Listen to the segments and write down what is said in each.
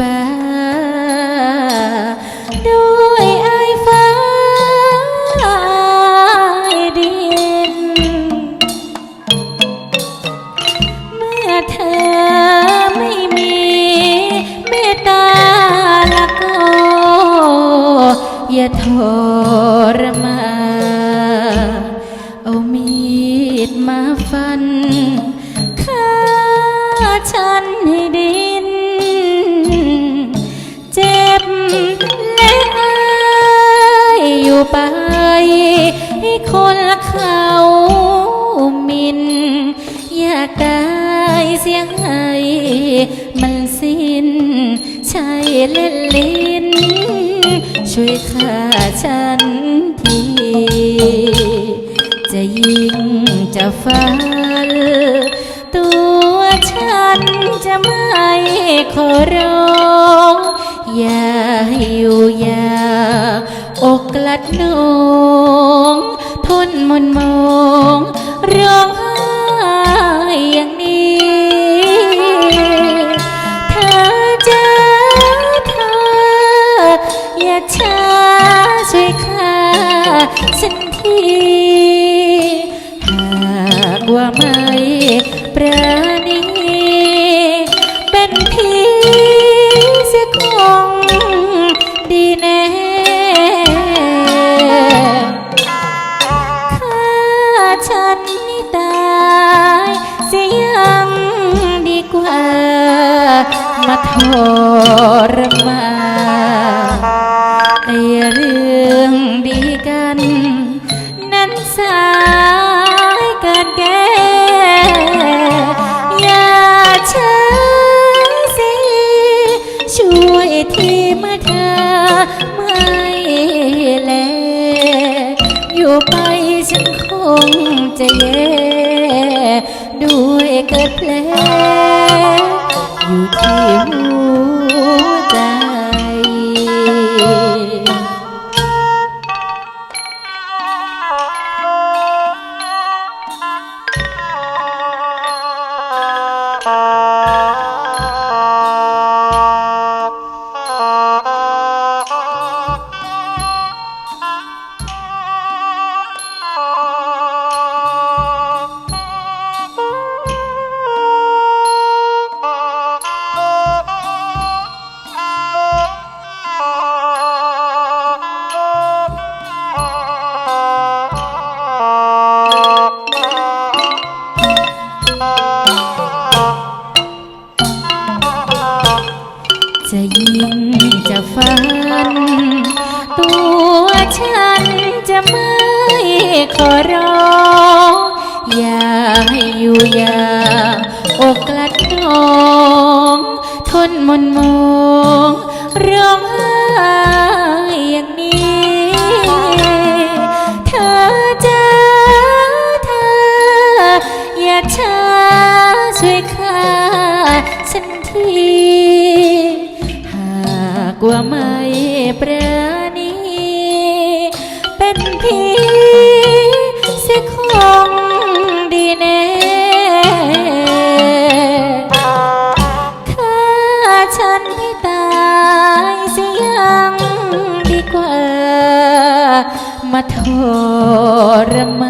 บ้าด้วยไอายฟ้าไอดิน เมื่อเธอไม่มีเมตตาละก็อย่าทรมานเอามีดมาฟันฆ่าฉันให้ดิ ไป ให้คนเขามิน อยากได้เสียงไห้มันสิ้น ใช่เล่นลิ้น ช่วยฆ่าฉันที จะยิงจะฟันตัวฉันจะไม่ขอร้อง อย่าให้อยู่อยา อกกลัดหนองทนมนมองร้องไห้อง ดนนี่ตายเสียยังดีกว่า มาทรมาน ร้องอย่าให้อยู่อย่างอกกลัดน้อง ทนมนม รมา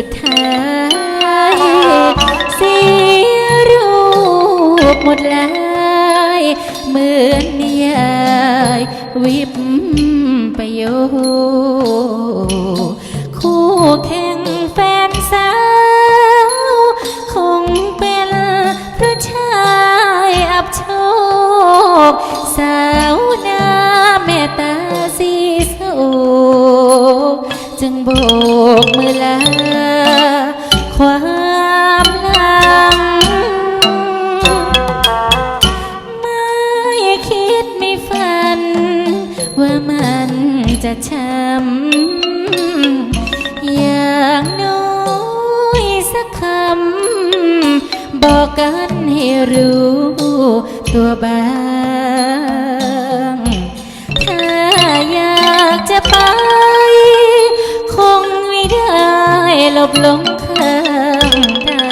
สุดท้าย เสียรูปหมดแล้ว จะช้ำอย่างน้อยสักคำบอกกันให้รู้ตัวบ้างถ้าอยากจะไป คงไม่ได้หลบหลงข้างทา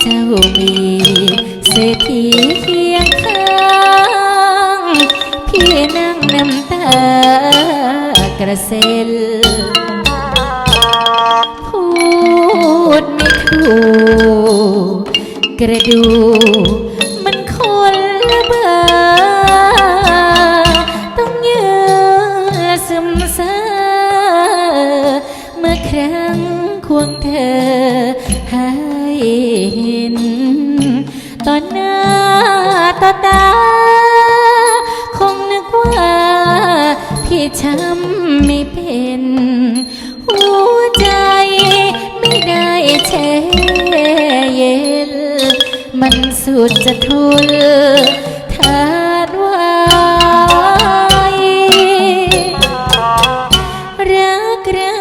เจ้ามีเศรษฐีเคียงข้างพี่นั่ง น้ำตากระเซ็นพูดไม่ถูกกระดูก ได้แช่เย็น มันสุดจะทุลทานไว้รักเรา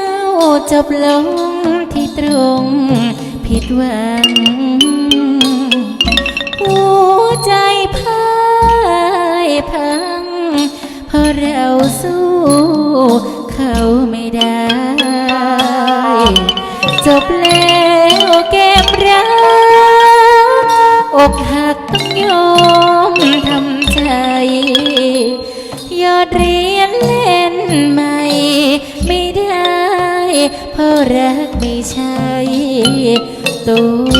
จบลงที่ตรงผิดหวัง จบแล้วเก็บรักอกหักต้องยอมทำใจ ยอดเรียนเล่นใหม่ ไม่ได้ เพราะรักไม่ใช่ตัว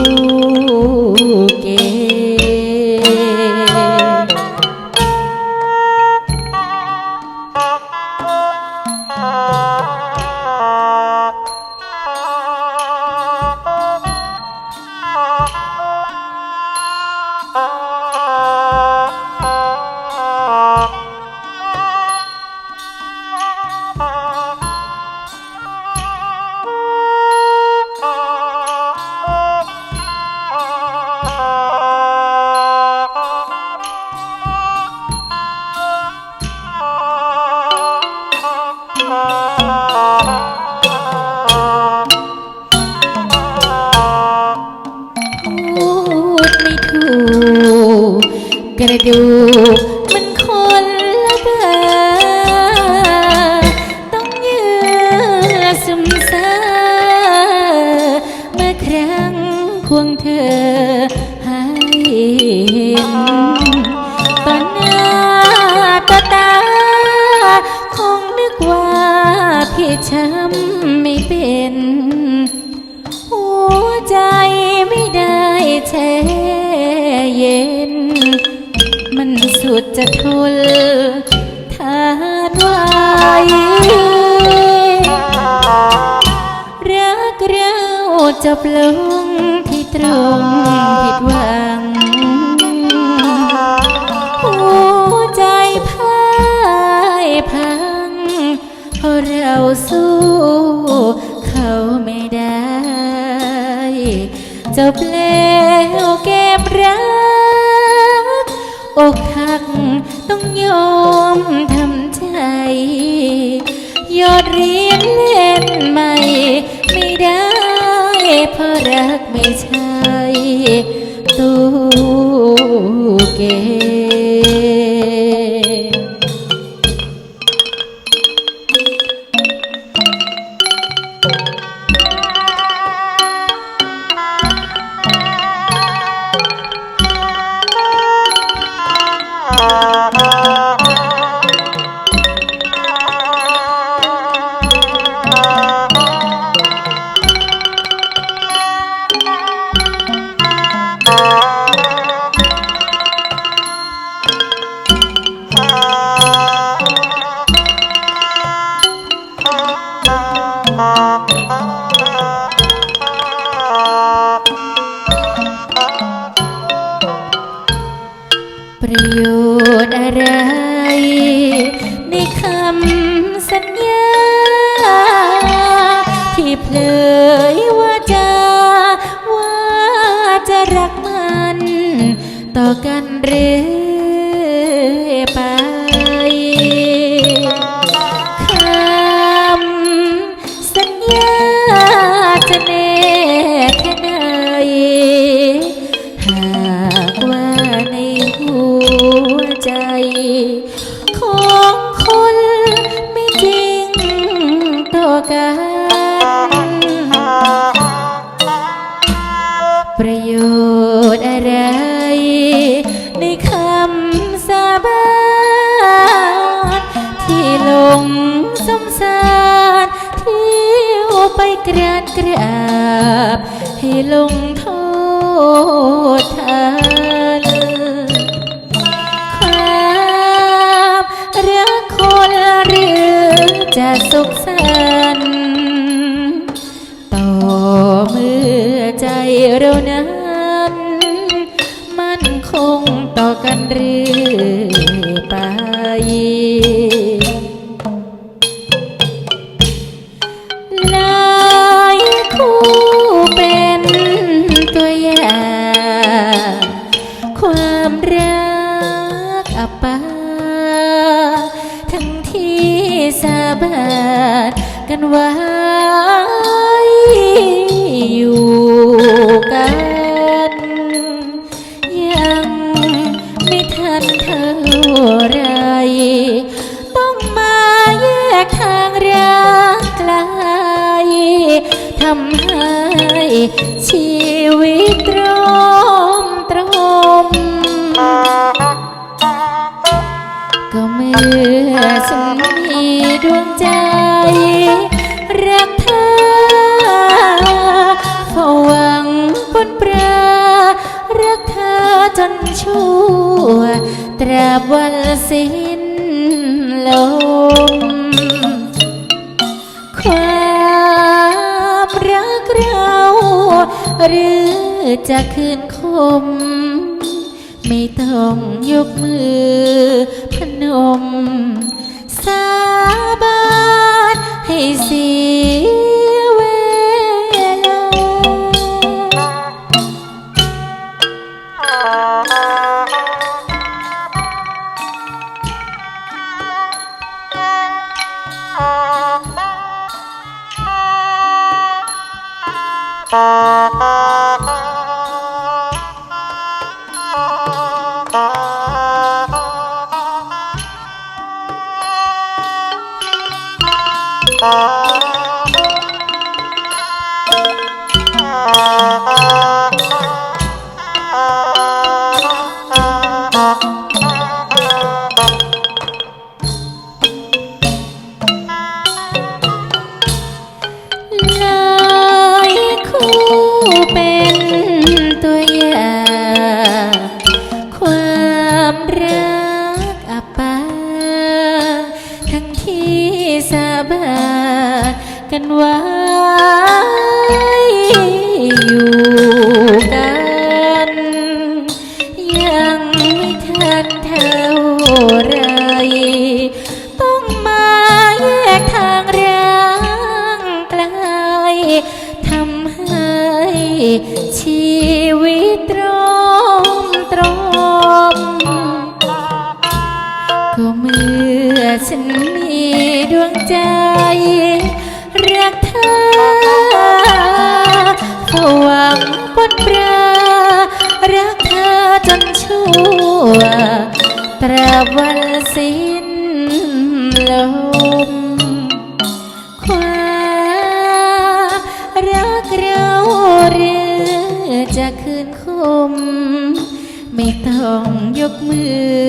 จบลงที่ตรงผิดหวัง หัวใจพ่ายพังเพราะเราสู้เขาไม่ได้ จบแล้วเก็บรัก อกหักต้องยอมทำใจ ยอดเรียน ราะรัก ของคนไม่จริงต่อกัน ประโยชน์อะไร ในคำสาบานที่ลงสมสารเที่ยวไปกรานกราบให้ลง สุขสันต์ต่อเมื่อใจเรานั้น มันคงต่อกันเรื่อ กั ตราบวันสิ้นลม ความรักเรา หรือจะคืนคม ไม่ต้องยกมือพนม สาบานให้เสีย ห บวันสิ้นลมความรักเราหรือจะคืนคม ไม่ต้องยกมือ